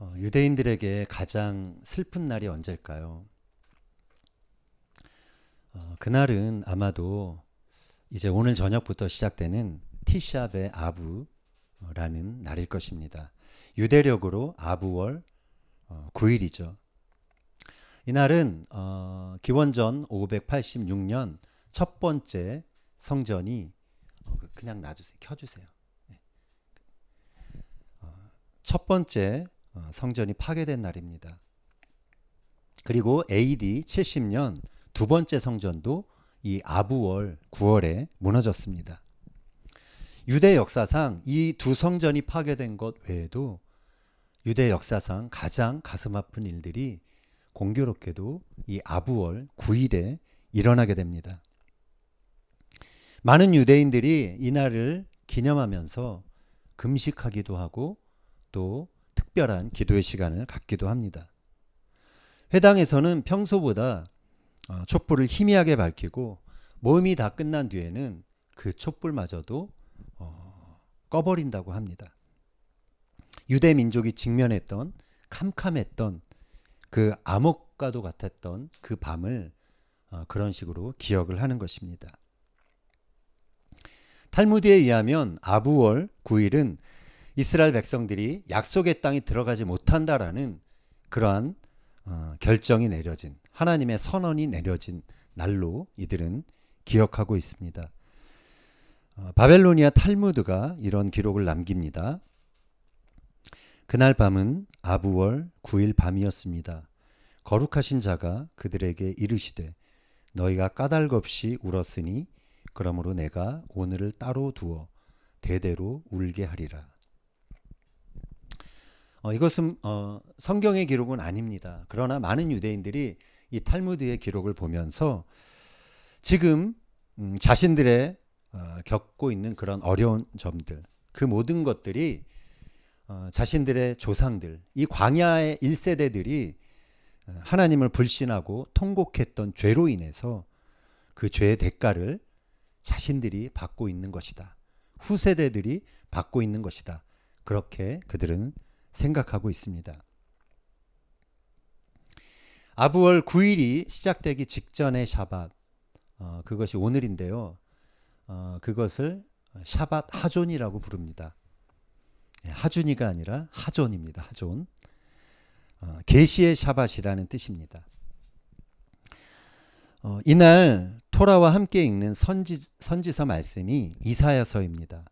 어, 유대인들에게 가장 슬픈 날이 언제일까요? 어, 그날은 아마도 이제 오늘 저녁부터 시작되는 티샵의 아부라는 날일 것입니다. 유대력으로 아부월 어, 9일이죠. 이날은 어, 기원전 586년 첫 번째 성전이 어, 그냥 놔주세요. 켜주세요. 네. 어, 첫 번째 어, 성전이 파괴된 날입니다. 그리고 AD 70년 두 번째 성전도 이 아부월 9월에 무너졌습니다. 유대 역사상 이 두 성전이 파괴된 것 외에도 유대 역사상 가장 가슴 아픈 일들이 공교롭게도 이 아부월 9일에 일어나게 됩니다. 많은 유대인들이 이날을 기념하면서 금식하기도 하고 또 특별한 기도의 시간을 갖기도 합니다. 회당에서는 평소보다 어, 촛불을 희미하게 밝히고 모임이 다 끝난 뒤에는 그 촛불마저도 어, 꺼버린다고 합니다. 유대 민족이 직면했던 캄캄했던 그 암흑과도 같았던 그 밤을 어, 그런 식으로 기억을 하는 것입니다. 탈무드에 의하면 아부월 9일은 이스라엘 백성들이 약속의 땅에 들어가지 못한다라는 그러한 어, 결정이 내려진 하나님의 선언이 내려진 날로 이들은 기억하고 있습니다. 어, 바벨로니아 탈무드가 이런 기록을 남깁니다. 그날 밤은 아부월 9일 밤이었습니다. 거룩하신 자가 그들에게 이르시되 너희가 까닭 없이 울었으니 그러므로 내가 오늘을 따로 두어 대대로 울게 하리라. 어, 이것은 어, 성경의 기록은 아닙니다. 그러나 많은 유대인들이 이 탈무드의 기록을 보면서 지금 음, 자신들의 어, 겪고 있는 그런 어려운 점들, 그 모든 것들이 어, 자신들의 조상들, 이 광야의 1세대들이 어, 하나님을 불신하고 통곡했던 죄로 인해서 그 죄의 대가를 자신들이 받고 있는 것이다. 후세대들이 받고 있는 것이다. 그렇게 그들은 생각하고 있습니다. 아부월 9일이 시작되기 직전의 샤밧, 어, 그것이 오늘인데요. 어, 그것을 샤밧 하존이라고 부릅니다. 예, 하준이가 아니라 하존입니다. 하존. 어, 계시의 샤밧이라는 뜻입니다. 어, 이날 토라와 함께 읽는 선지, 선지서 말씀이 이사야서입니다.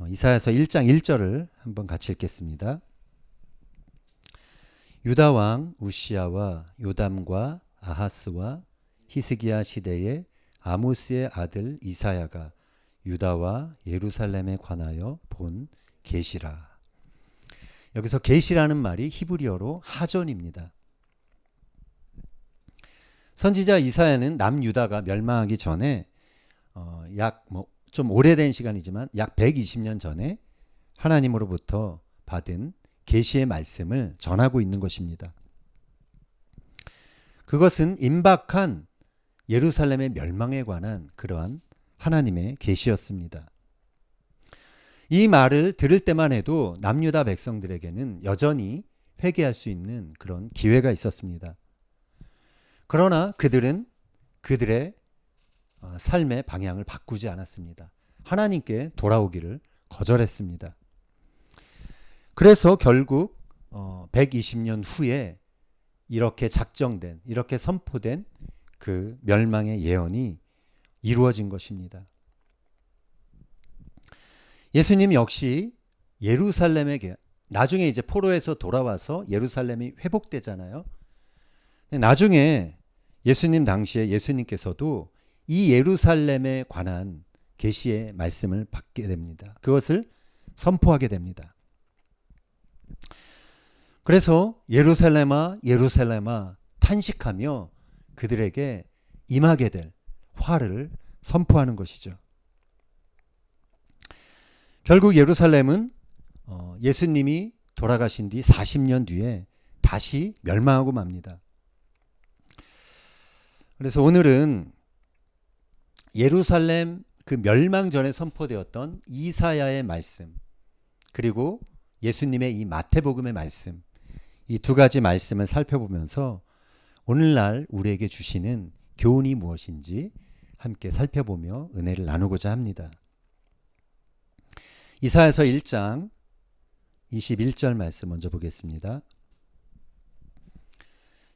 어, 이사야서 1장 1절을 한번 같이 읽겠습니다. 유다 왕 우시아와 요담과 아하스와 히스기야 시대에 아모스의 아들 이사야가 유다와 예루살렘에 관하여 본 계시라. 여기서 계시라는 말이 히브리어로 하전입니다. 선지자 이사야는 남유다가 멸망하기 전에 어, 약뭐 좀 오래된 시간이지만 약 120년 전에 하나님으로부터 받은 계시의 말씀을 전하고 있는 것입니다. 그것은 임박한 예루살렘의 멸망에 관한 그러한 하나님의 계시였습니다. 이 말을 들을 때만 해도 남유다 백성들에게는 여전히 회개할 수 있는 그런 기회가 있었습니다. 그러나 그들은 그들의 어, 삶의 방향을 바꾸지 않았습니다. 하나님께 돌아오기를 거절했습니다. 그래서 결국 120년 어, 후에 이렇게 작정된, 이렇게 선포된 그 멸망의 예언이 이루어진 것입니다. 예수님 역시 예루살렘에게 나중에 이제 포로에서 돌아와서 예루살렘이 회복되잖아요. 나중에 예수님 당시에 예수님께서도 이 예루살렘에 관한 계시의 말씀을 받게 됩니다. 그것을 선포하게 됩니다. 그래서 예루살렘아 예루살렘아 탄식하며 그들에게 임하게 될 화를 선포하는 것이죠. 결국 예루살렘은 어, 예수님이 돌아가신 뒤 40년 뒤에 다시 멸망하고 맙니다. 그래서 오늘은 예루살렘 그 멸망 전에 선포되었던 이사야의 말씀 그리고 예수님의 이 마태복음의 말씀, 이 두 가지 말씀을 살펴보면서 오늘날 우리에게 주시는 교훈이 무엇인지 함께 살펴보며 은혜를 나누고자 합니다. 이사야서 1장 21절 말씀 먼저 보겠습니다.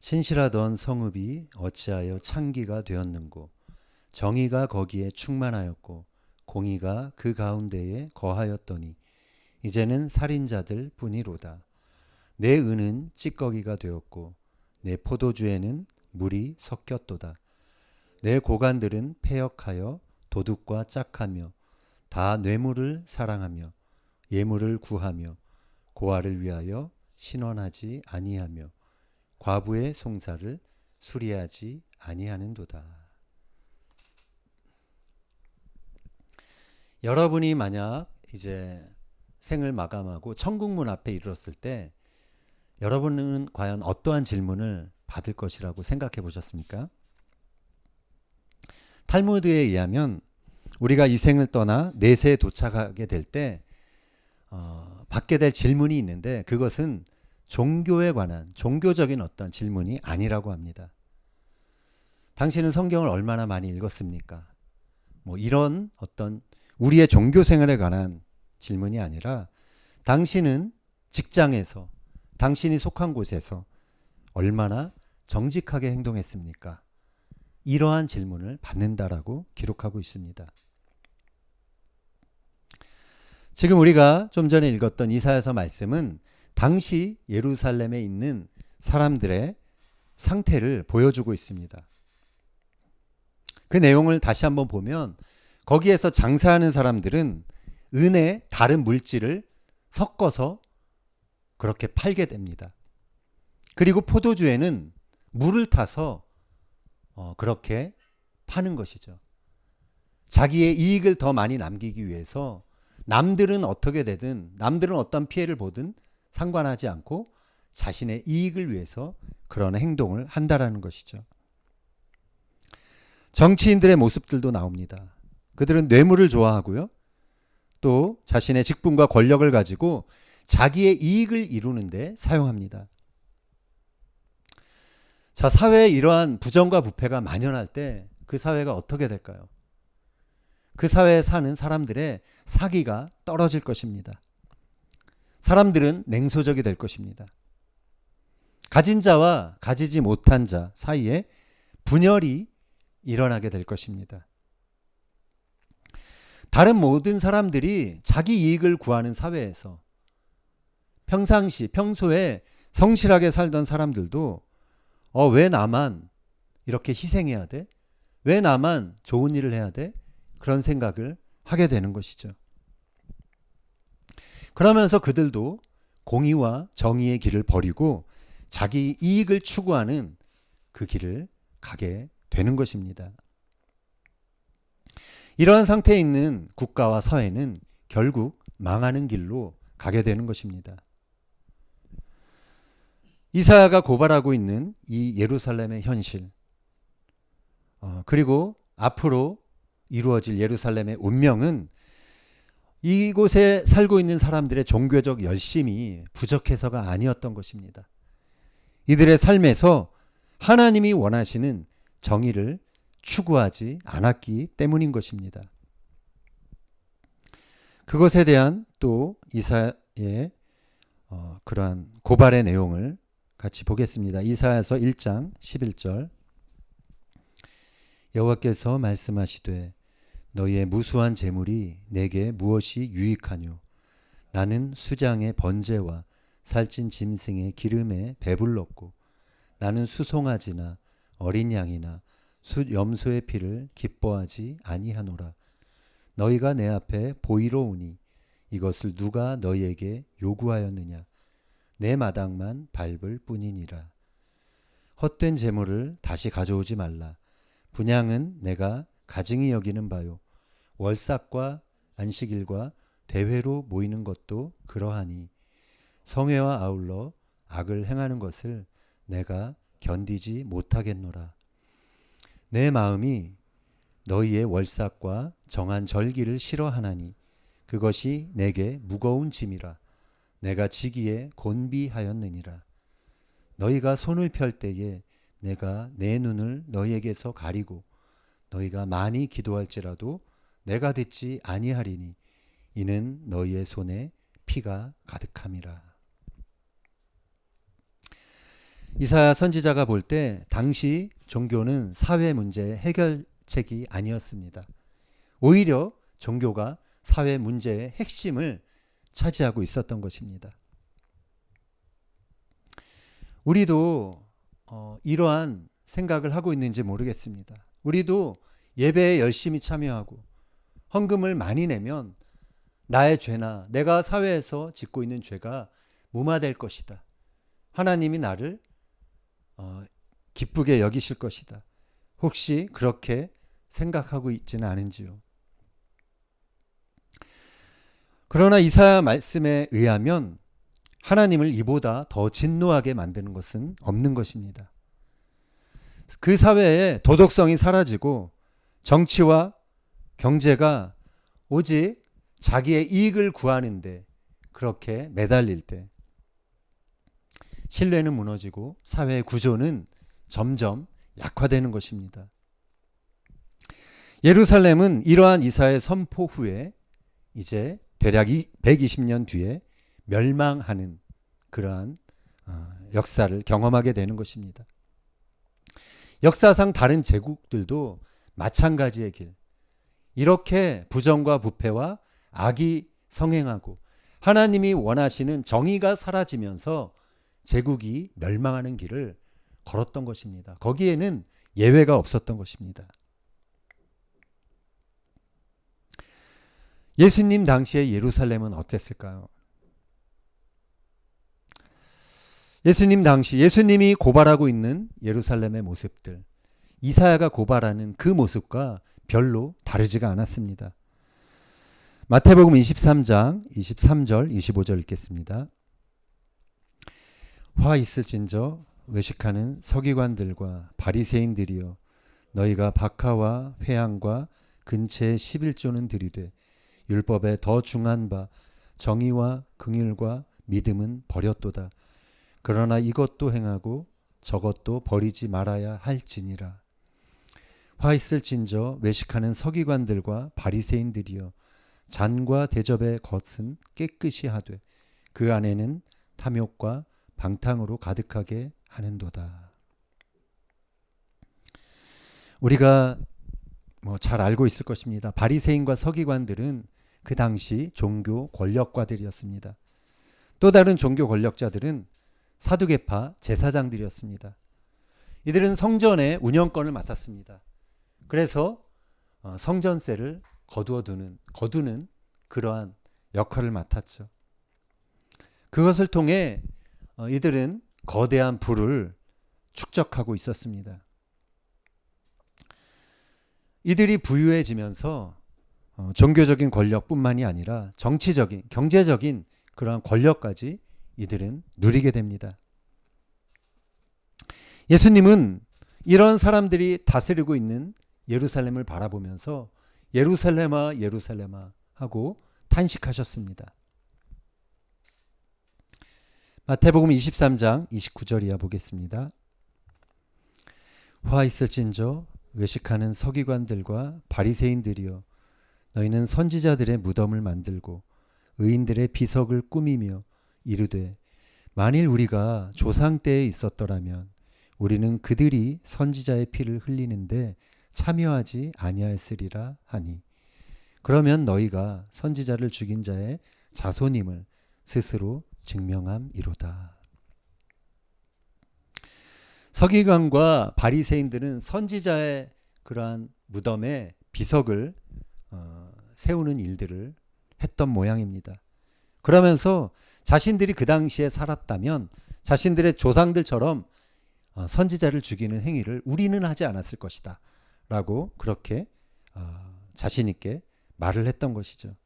신실하던 성읍이 어찌하여 창기가 되었는고 정의가 거기에 충만하였고 공의가 그 가운데에 거하였더니 이제는 살인자들 뿐이로다. 내 은은 찌꺼기가 되었고 내 포도주에는 물이 섞였도다. 내 고관들은 폐역하여 도둑과 짝하며 다 뇌물을 사랑하며 예물을 구하며 고아를 위하여 신원하지 아니하며 과부의 송사를 수리하지 아니하는도다. 여러분이 만약 이제 생을 마감하고 천국문 앞에 이르렀을 때 여러분은 과연 어떠한 질문을 받을 것이라고 생각해 보셨습니까? 탈무드에 의하면 우리가 이 생을 떠나 내세에 도착하게 될때 어, 받게 될 질문이 있는데 그것은 종교에 관한 종교적인 어떤 질문이 아니라고 합니다. 당신은 성경을 얼마나 많이 읽었습니까? 뭐 이런 어떤 우리의 종교 생활에 관한 질문이 아니라 당신은 직장에서 당신이 속한 곳에서 얼마나 정직하게 행동했습니까? 이러한 질문을 받는다라고 기록하고 있습니다. 지금 우리가 좀 전에 읽었던 이사야서 말씀은 당시 예루살렘에 있는 사람들의 상태를 보여주고 있습니다. 그 내용을 다시 한번 보면 거기에서 장사하는 사람들은 은에 다른 물질을 섞어서 그렇게 팔게 됩니다. 그리고 포도주에는 물을 타서 어, 그렇게 파는 것이죠. 자기의 이익을 더 많이 남기기 위해서 남들은 어떻게 되든 남들은 어떤 피해를 보든 상관하지 않고 자신의 이익을 위해서 그런 행동을 한다라는 것이죠. 정치인들의 모습들도 나옵니다. 그들은 뇌물을 좋아하고요. 또 자신의 직분과 권력을 가지고 자기의 이익을 이루는데 사용합니다. 자, 사회에 이러한 부정과 부패가 만연할 때 그 사회가 어떻게 될까요? 그 사회에 사는 사람들의 사기가 떨어질 것입니다. 사람들은 냉소적이 될 것입니다. 가진 자와 가지지 못한 자 사이에 분열이 일어나게 될 것입니다. 다른 모든 사람들이 자기 이익을 구하는 사회에서 평상시, 평소에 성실하게 살던 사람들도 어, 왜 나만 이렇게 희생해야 돼? 왜 나만 좋은 일을 해야 돼? 그런 생각을 하게 되는 것이죠. 그러면서 그들도 공의와 정의의 길을 버리고 자기 이익을 추구하는 그 길을 가게 되는 것입니다. 이러한 상태에 있는 국가와 사회는 결국 망하는 길로 가게 되는 것입니다. 이사야가 고발하고 있는 이 예루살렘의 현실, 어, 그리고 앞으로 이루어질 예루살렘의 운명은 이곳에 살고 있는 사람들의 종교적 열심이 부족해서가 아니었던 것입니다. 이들의 삶에서 하나님이 원하시는 정의를 추구하지 않았기 때문인 것입니다. 그것에 대한 또 이사의 어, 그러한 고발의 내용을 같이 보겠습니다. 이사야서 1장 11절 여호와께서 말씀하시되 너희의 무수한 재물이 내게 무엇이 유익하뇨 나는 수장의 번제와 살찐 짐승의 기름에 배불렀고 나는 수송아지나 어린 양이나 숫 염소의 피를 기뻐하지 아니하노라. 너희가 내 앞에 보이러 오니 이것을 누가 너희에게 요구하였느냐? 내 마당만 밟을 뿐이니라. 헛된 재물을 다시 가져오지 말라. 분양은 내가 가증히 여기는 바요. 월삭과 안식일과 대회로 모이는 것도 그러하니 성회와 아울러 악을 행하는 것을 내가 견디지 못하겠노라. 내 마음이 너희의 월삭과 정한 절기를 싫어하나니 그것이 내게 무거운 짐이라 내가 지기에 곤비하였느니라. 너희가 손을 펼 때에 내가 내 눈을 너희에게서 가리고 너희가 많이 기도할지라도 내가 듣지 아니하리니 이는 너희의 손에 피가 가득함이라. 이사야 선지자가 볼 때 당시 종교는 사회 문제의 해결책이 아니었습니다. 오히려 종교가 사회 문제의 핵심을 차지하고 있었던 것입니다. 우리도 어, 이러한 생각을 하고 있는지 모르겠습니다. 우리도 예배에 열심히 참여하고 헌금을 많이 내면 나의 죄나 내가 사회에서 짓고 있는 죄가 무마될 것이다. 하나님이 나를 어, 기쁘게 여기실 것이다. 혹시 그렇게 생각하고 있지는 않은지요? 그러나 이사야 말씀에 의하면 하나님을 이보다 더 진노하게 만드는 것은 없는 것입니다. 그 사회에 도덕성이 사라지고 정치와 경제가 오직 자기의 이익을 구하는데 그렇게 매달릴 때 신뢰는 무너지고 사회의 구조는 점점 약화되는 것입니다. 예루살렘은 이러한 이사의 선포 후에 이제 대략 120년 뒤에 멸망하는 그러한 어, 역사를 경험하게 되는 것입니다. 역사상 다른 제국들도 마찬가지의 길. 이렇게 부정과 부패와 악이 성행하고 하나님이 원하시는 정의가 사라지면서 제국이 멸망하는 길을 걸었던 것입니다. 거기에는 예외가 없었던 것입니다. 예수님 당시의 예루살렘은 어땠을까요? 예수님 당시 예수님이 고발하고 있는 예루살렘의 모습들 이사야가 고발하는 그 모습과 별로 다르지가 않았습니다. 마태복음 23장 23절 25절 읽겠습니다. 화 있을진저 외식하는 서기관들과 바리새인들이여 너희가 박하와 회양과 근처에 11조는 들이되 율법에 더 중한 바 정의와 긍휼과 믿음은 버렸도다. 그러나 이것도 행하고 저것도 버리지 말아야 할지니라. 화 있을진저 외식하는 서기관들과 바리새인들이여 잔과 대접의 겉은 깨끗이 하되 그 안에는 탐욕과 방탕으로 가득하게 하는도다. 우리가 뭐 잘 알고 있을 것입니다. 바리새인과 서기관들은 그 당시 종교 권력가들이었습니다. 또 다른 종교 권력자들은 사두개파 제사장들이었습니다. 이들은 성전의 운영권을 맡았습니다. 그래서 어, 성전세를 거두어 두는 거두는 그러한 역할을 맡았죠. 그것을 통해 어, 이들은 거대한 부를 축적하고 있었습니다. 이들이 부유해지면서 어, 종교적인 권력뿐만이 아니라 정치적인, 경제적인 그러한 권력까지 이들은 누리게 됩니다. 예수님은 이런 사람들이 다스리고 있는 예루살렘을 바라보면서 예루살렘아 예루살렘아 하고 탄식하셨습니다. 마태복음 23장 29절 이하 보겠습니다. 화 있을진저 외식하는 서기관들과 바리새인들이여 너희는 선지자들의 무덤을 만들고 의인들의 비석을 꾸미며 이르되 만일 우리가 조상 때에 있었더라면 우리는 그들이 선지자의 피를 흘리는데 참여하지 아니하였으리라 하니 그러면 너희가 선지자를 죽인 자의 자손임을 스스로 증명함이로다. 서기관과 바리새인들은 선지자의 그러한 무덤에 비석을 어, 세우는 일들을 했던 모양입니다. 그러면서 자신들이 그 당시에 살았다면 자신들의 조상들처럼 어, 선지자를 죽이는 행위를 우리는 하지 않았을 것이다. 라고 그렇게 어, 자신 있게 말을 했던 것이죠.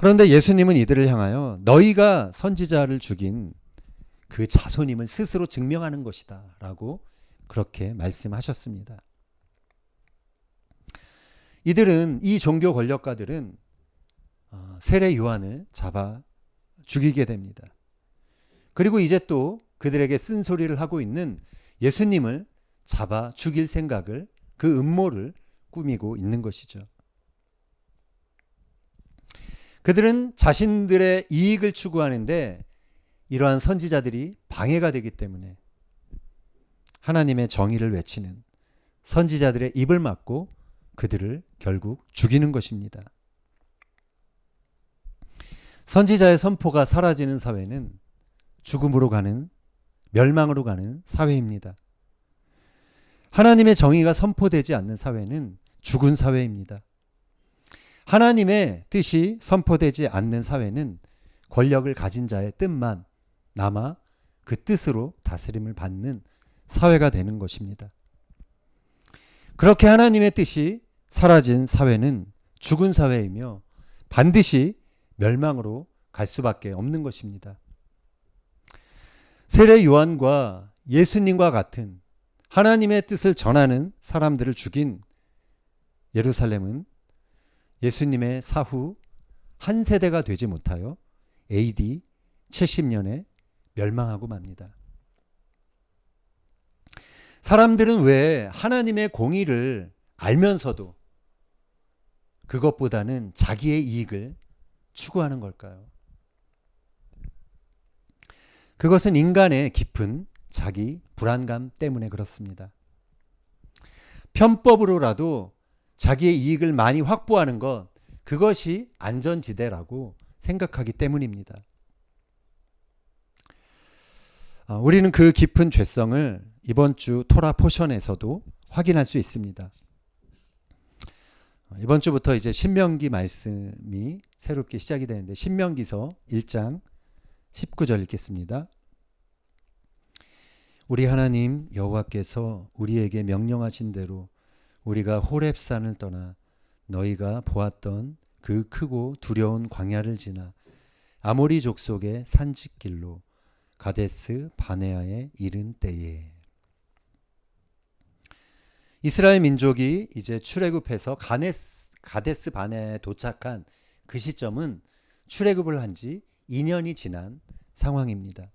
그런데 예수님은 이들을 향하여 너희가 선지자를 죽인 그 자손임을 스스로 증명하는 것이다. 라고 그렇게 말씀하셨습니다. 이들은 이 종교 권력가들은 어, 세례 요한을 잡아 죽이게 됩니다. 그리고 이제 또 그들에게 쓴소리를 하고 있는 예수님을 잡아 죽일 생각을 그 음모를 꾸미고 있는 것이죠. 그들은 자신들의 이익을 추구하는데 이러한 선지자들이 방해가 되기 때문에 하나님의 정의를 외치는 선지자들의 입을 막고 그들을 결국 죽이는 것입니다. 선지자의 선포가 사라지는 사회는 죽음으로 가는 멸망으로 가는 사회입니다. 하나님의 정의가 선포되지 않는 사회는 죽은 사회입니다. 하나님의 뜻이 선포되지 않는 사회는 권력을 가진 자의 뜻만 남아 그 뜻으로 다스림을 받는 사회가 되는 것입니다. 그렇게 하나님의 뜻이 사라진 사회는 죽은 사회이며 반드시 멸망으로 갈 수밖에 없는 것입니다. 세례 요한과 예수님과 같은 하나님의 뜻을 전하는 사람들을 죽인 예루살렘은 예수님의 사후 한 세대가 되지 못하여 AD 70년에 멸망하고 맙니다. 사람들은 왜 하나님의 공의를 알면서도 그것보다는 자기의 이익을 추구하는 걸까요? 그것은 인간의 깊은 자기 불안감 때문에 그렇습니다. 편법으로라도 자기의 이익을 많이 확보하는 것, 그것이 안전지대라고 생각하기 때문입니다. 아, 우리는 그 깊은 죄성을 이번 주 토라 포션에서도 확인할 수 있습니다. 이번 주부터 이제 신명기 말씀이 새롭게 시작이 되는데 신명기서 1장 19절 읽겠습니다. 우리 하나님 여호와께서 우리에게 명령하신 대로 우리가 호렙산을 떠나 너희가 보았던 그 크고 두려운 광야를 지나 아모리 족속의 산직길로 가데스 바네아에 이른 때에 이스라엘 민족이 이제 출애굽해서 가네스, 가데스 바네아에 도착한 그 시점은 출애굽을 한 지 2년이 지난 상황입니다.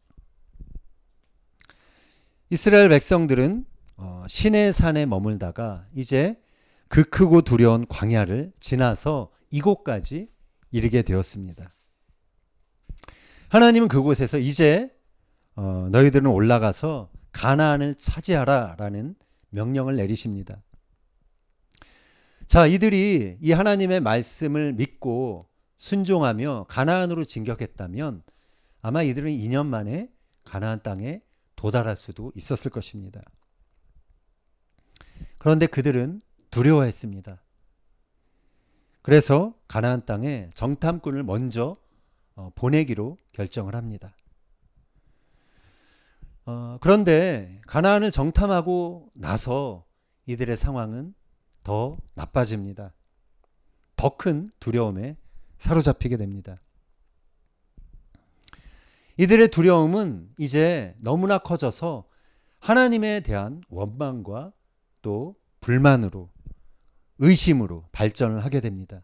이스라엘 백성들은 어, 신의 산에 머물다가 이제 그 크고 두려운 광야를 지나서 이곳까지 이르게 되었습니다. 하나님은 그곳에서 이제 어, 너희들은 올라가서 가나안을 차지하라라는 명령을 내리십니다. 자, 이들이 이 하나님의 말씀을 믿고 순종하며 가나안으로 진격했다면 아마 이들은 2년 만에 가나안 땅에 도달할 수도 있었을 것입니다. 그런데 그들은 두려워했습니다. 그래서 가나안 땅에 정탐꾼을 먼저 어, 보내기로 결정을 합니다. 어, 그런데 가나안을 정탐하고 나서 이들의 상황은 더 나빠집니다. 더 큰 두려움에 사로잡히게 됩니다. 이들의 두려움은 이제 너무나 커져서 하나님에 대한 원망과 또 불만으로 의심으로 발전을 하게 됩니다.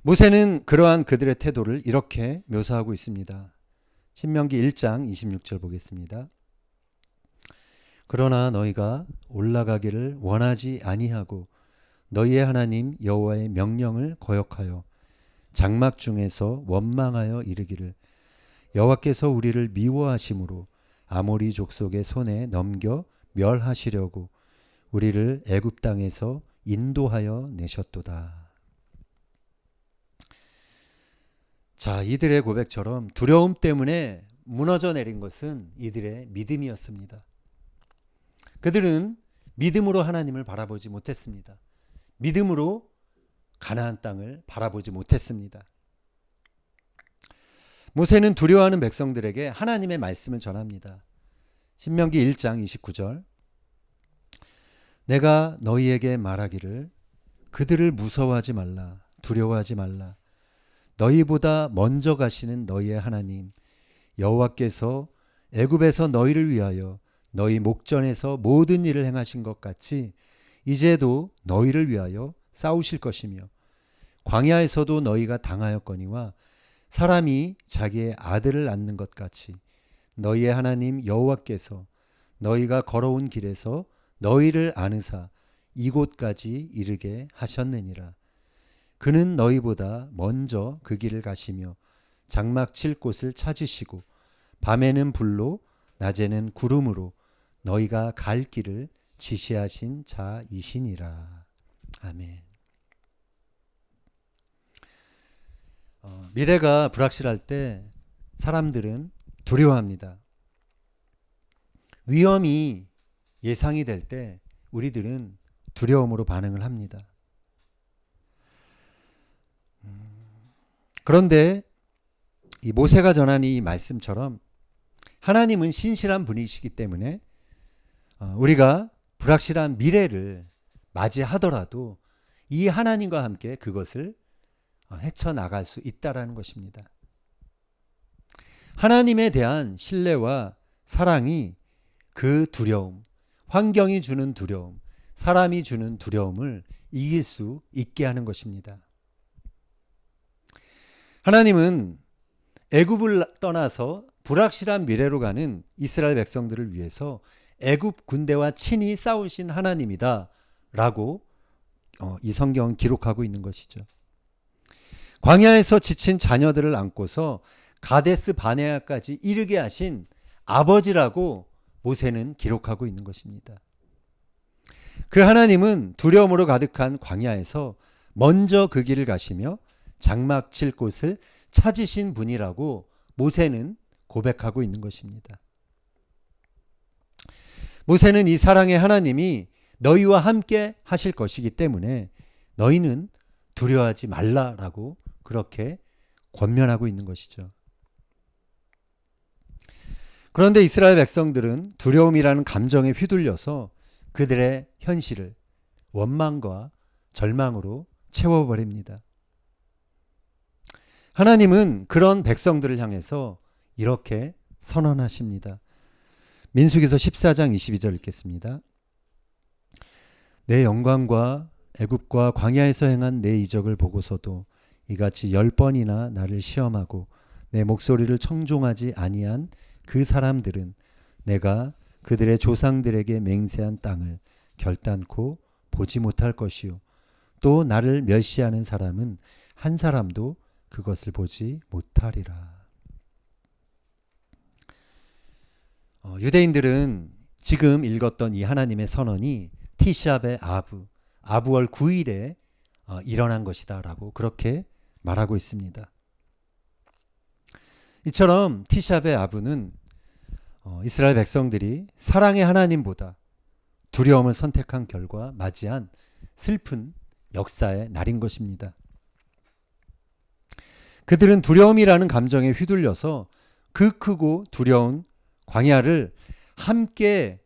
모세는 그러한 그들의 태도를 이렇게 묘사하고 있습니다. 신명기 1장 26절 보겠습니다. 그러나 너희가 올라가기를 원하지 아니하고 너희의 하나님 여호와의 명령을 거역하여 장막 중에서 원망하여 이르기를 여호와께서 우리를 미워하심으로 아모리 족속의 손에 넘겨 멸하시려고 우리를 애굽 땅에서 인도하여 내셨도다. 자, 이들의 고백처럼 두려움 때문에 무너져 내린 것은 이들의 믿음이었습니다. 그들은 믿음으로 하나님을 바라보지 못했습니다. 믿음으로 가나안 땅을 바라보지 못했습니다. 모세는 두려워하는 백성들에게 하나님의 말씀을 전합니다. 신명기 1장 29절. 내가 너희에게 말하기를 그들을 무서워하지 말라 두려워하지 말라. 너희보다 먼저 가시는 너희의 하나님 여호와께서 애굽에서 너희를 위하여 너희 목전에서 모든 일을 행하신 것 같이 이제도 너희를 위하여 싸우실 것이며 광야에서도 너희가 당하였거니와 사람이 자기의 아들을 낳는 것 같이 너희의 하나님 여호와께서 너희가 걸어온 길에서 너희를 아느사 이곳까지 이르게 하셨느니라. 그는 너희보다 먼저 그 길을 가시며 장막 칠 곳을 찾으시고 밤에는 불로 낮에는 구름으로 너희가 갈 길을 지시하신 자이시니라. 아멘. 어, 미래가 불확실할 때 사람들은 두려워합니다. 위험이 예상이 될 때 우리들은 두려움으로 반응을 합니다. 음, 그런데 이 모세가 전한 이 말씀처럼 하나님은 신실한 분이시기 때문에 어, 우리가 불확실한 미래를 맞이하더라도 이 하나님과 함께 그것을 어, 헤쳐 나갈 수 있다라는 것입니다. 하나님에 대한 신뢰와 사랑이 그 두려움, 환경이 주는 두려움, 사람이 주는 두려움을 이길 수 있게 하는 것입니다. 하나님은 애굽을 떠나서 불확실한 미래로 가는 이스라엘 백성들을 위해서 애굽 군대와 친히 싸우신 하나님이다라고 어, 이 성경은 기록하고 있는 것이죠. 광야에서 지친 자녀들을 안고서 가데스 바네아까지 이르게 하신 아버지라고 모세는 기록하고 있는 것입니다. 그 하나님은 두려움으로 가득한 광야에서 먼저 그 길을 가시며 장막 칠 곳을 찾으신 분이라고 모세는 고백하고 있는 것입니다. 모세는 이 사랑의 하나님이 너희와 함께 하실 것이기 때문에 너희는 두려워하지 말라라고 그렇게 권면하고 있는 것이죠. 그런데 이스라엘 백성들은 두려움이라는 감정에 휘둘려서 그들의 현실을 원망과 절망으로 채워버립니다. 하나님은 그런 백성들을 향해서 이렇게 선언하십니다. 민수기서 14장 22절 읽겠습니다. 내 영광과 애굽과 광야에서 행한 내 이적을 보고서도 이같이 열 번이나 나를 시험하고 내 목소리를 청종하지 아니한 그 사람들은 내가 그들의 조상들에게 맹세한 땅을 결단코 보지 못할 것이요 또 나를 멸시하는 사람은 한 사람도 그것을 보지 못하리라. 어, 유대인들은 지금 읽었던 이 하나님의 선언이 티샵의 아부, 아부월 9일에 어, 일어난 것이다라고 그렇게 말하고 있습니다. 이처럼 티샵의 아부는 어, 이스라엘 백성들이 사랑의 하나님보다 두려움을 선택한 결과 맞이한 슬픈 역사의 날인 것입니다. 그들은 두려움이라는 감정에 휘둘려서 그 크고 두려운 광야를 함께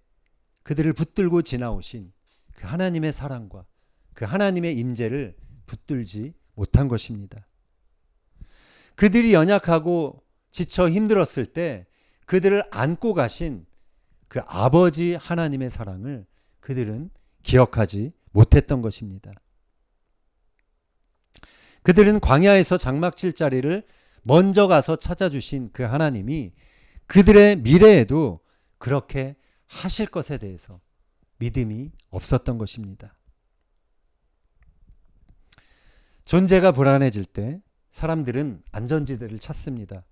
그들을 붙들고 지나오신 그 하나님의 사랑과 그 하나님의 임재를 붙들지 못한 것입니다. 그들이 연약하고 지쳐 힘들었을 때 그들을 안고 가신 그 아버지 하나님의 사랑을 그들은 기억하지 못했던 것입니다. 그들은 광야에서 장막 칠 자리를 먼저 가서 찾아주신 그 하나님이 그들의 미래에도 그렇게 하실 것에 대해서 믿음이 없었던 것입니다. 존재가 불안해질 때 사람들은 안전지대를 찾습니다.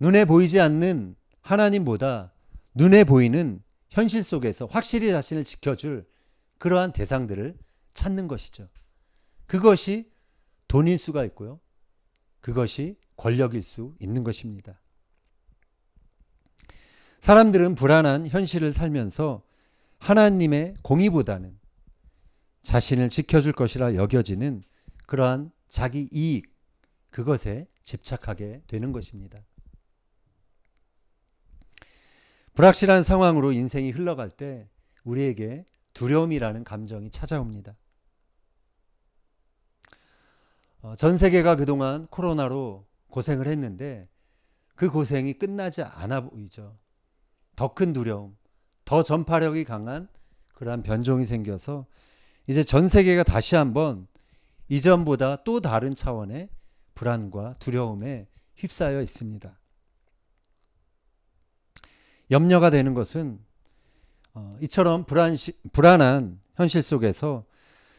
눈에 보이지 않는 하나님보다 눈에 보이는 현실 속에서 확실히 자신을 지켜줄 그러한 대상들을 찾는 것이죠. 그것이 돈일 수가 있고요. 그것이 권력일 수 있는 것입니다. 사람들은 불안한 현실을 살면서 하나님의 공의보다는 자신을 지켜줄 것이라 여겨지는 그러한 자기 이익, 그것에 집착하게 되는 것입니다. 불확실한 상황으로 인생이 흘러갈 때 우리에게 두려움이라는 감정이 찾아옵니다. 어, 전 세계가 그동안 코로나로 고생을 했는데 그 고생이 끝나지 않아 보이죠. 더 큰 두려움, 더 전파력이 강한 그러한 변종이 생겨서 이제 전 세계가 다시 한번 이전보다 또 다른 차원의 불안과 두려움에 휩싸여 있습니다. 염려가 되는 것은 어, 이처럼 불안 불안한 현실 속에서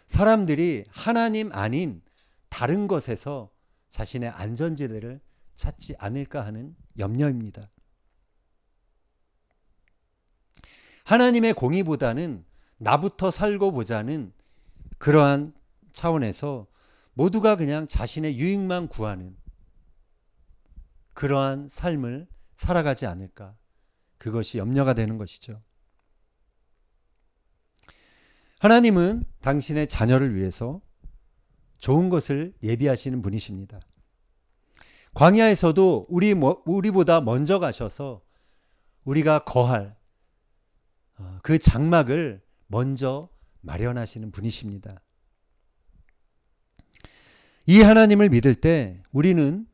사람들이 하나님 아닌 다른 것에서 자신의 안전지대를 찾지 않을까 하는 염려입니다. 하나님의 공의보다는 나부터 살고 보자는 그러한 차원에서 모두가 그냥 자신의 유익만 구하는 그러한 삶을 살아가지 않을까. 그것이 염려가 되는 것이죠. 하나님은 당신의 자녀를 위해서 좋은 것을 예비하시는 분이십니다. 광야에서도 우리 우리보다 먼저 가셔서 우리가 거할 어, 그 장막을 먼저 마련하시는 분이십니다. 이 하나님을 믿을 때 우리는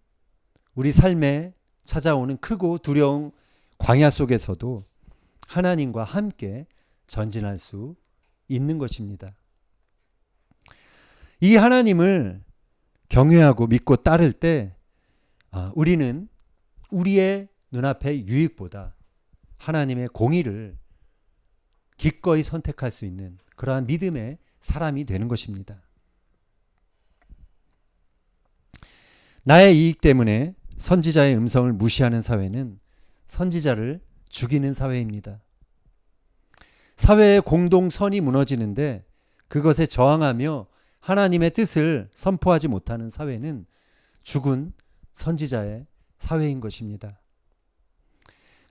우리 삶에 찾아오는 크고 두려운 광야 속에서도 하나님과 함께 전진할 수 있는 것입니다. 이 하나님을 경외하고 믿고 따를 때 아, 우리는 우리의 눈앞의 유익보다 하나님의 공의를 기꺼이 선택할 수 있는 그러한 믿음의 사람이 되는 것입니다. 나의 이익 때문에 선지자의 음성을 무시하는 사회는 선지자를 죽이는 사회입니다. 사회의 공동선이 무너지는데 그것에 저항하며 하나님의 뜻을 선포하지 못하는 사회는 죽은 선지자의 사회인 것입니다.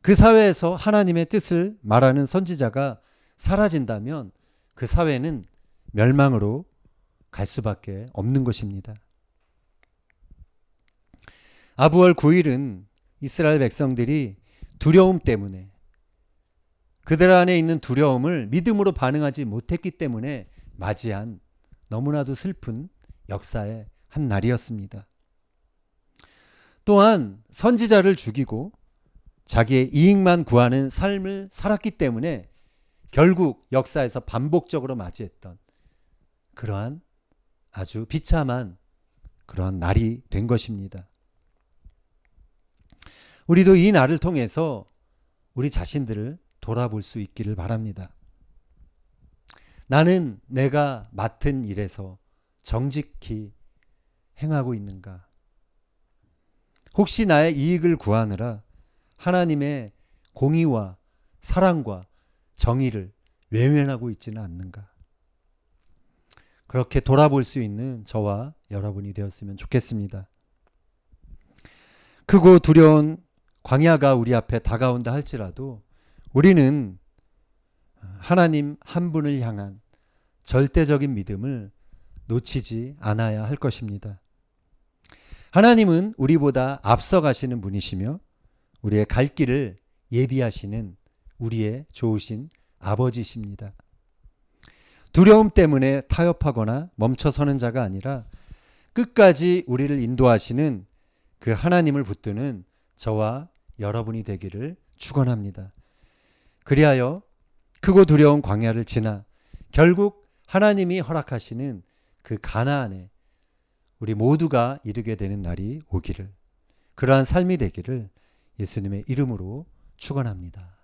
그 사회에서 하나님의 뜻을 말하는 선지자가 사라진다면 그 사회는 멸망으로 갈 수밖에 없는 것입니다. 아부월 9일은 이스라엘 백성들이 두려움 때문에 그들 안에 있는 두려움을 믿음으로 반응하지 못했기 때문에 맞이한 너무나도 슬픈 역사의 한 날이었습니다. 또한 선지자를 죽이고 자기의 이익만 구하는 삶을 살았기 때문에 결국 역사에서 반복적으로 맞이했던 그러한 아주 비참한 그러한 날이 된 것입니다. 우리도 이 날을 통해서 우리 자신들을 돌아볼 수 있기를 바랍니다. 나는 내가 맡은 일에서 정직히 행하고 있는가? 혹시 나의 이익을 구하느라 하나님의 공의와 사랑과 정의를 외면하고 있지는 않는가? 그렇게 돌아볼 수 있는 저와 여러분이 되었으면 좋겠습니다. 크고 두려운 광야가 우리 앞에 다가온다 할지라도 우리는 하나님 한 분을 향한 절대적인 믿음을 놓치지 않아야 할 것입니다. 하나님은 우리보다 앞서 가시는 분이시며 우리의 갈 길을 예비하시는 우리의 좋으신 아버지십니다. 두려움 때문에 타협하거나 멈춰서는 자가 아니라 끝까지 우리를 인도하시는 그 하나님을 붙드는 저와 여러분이 되기를 축원합니다. 그리하여 크고 두려운 광야를 지나 결국 하나님이 허락하시는 그 가나안에 우리 모두가 이르게 되는 날이 오기를 그러한 삶이 되기를 예수님의 이름으로 축원합니다.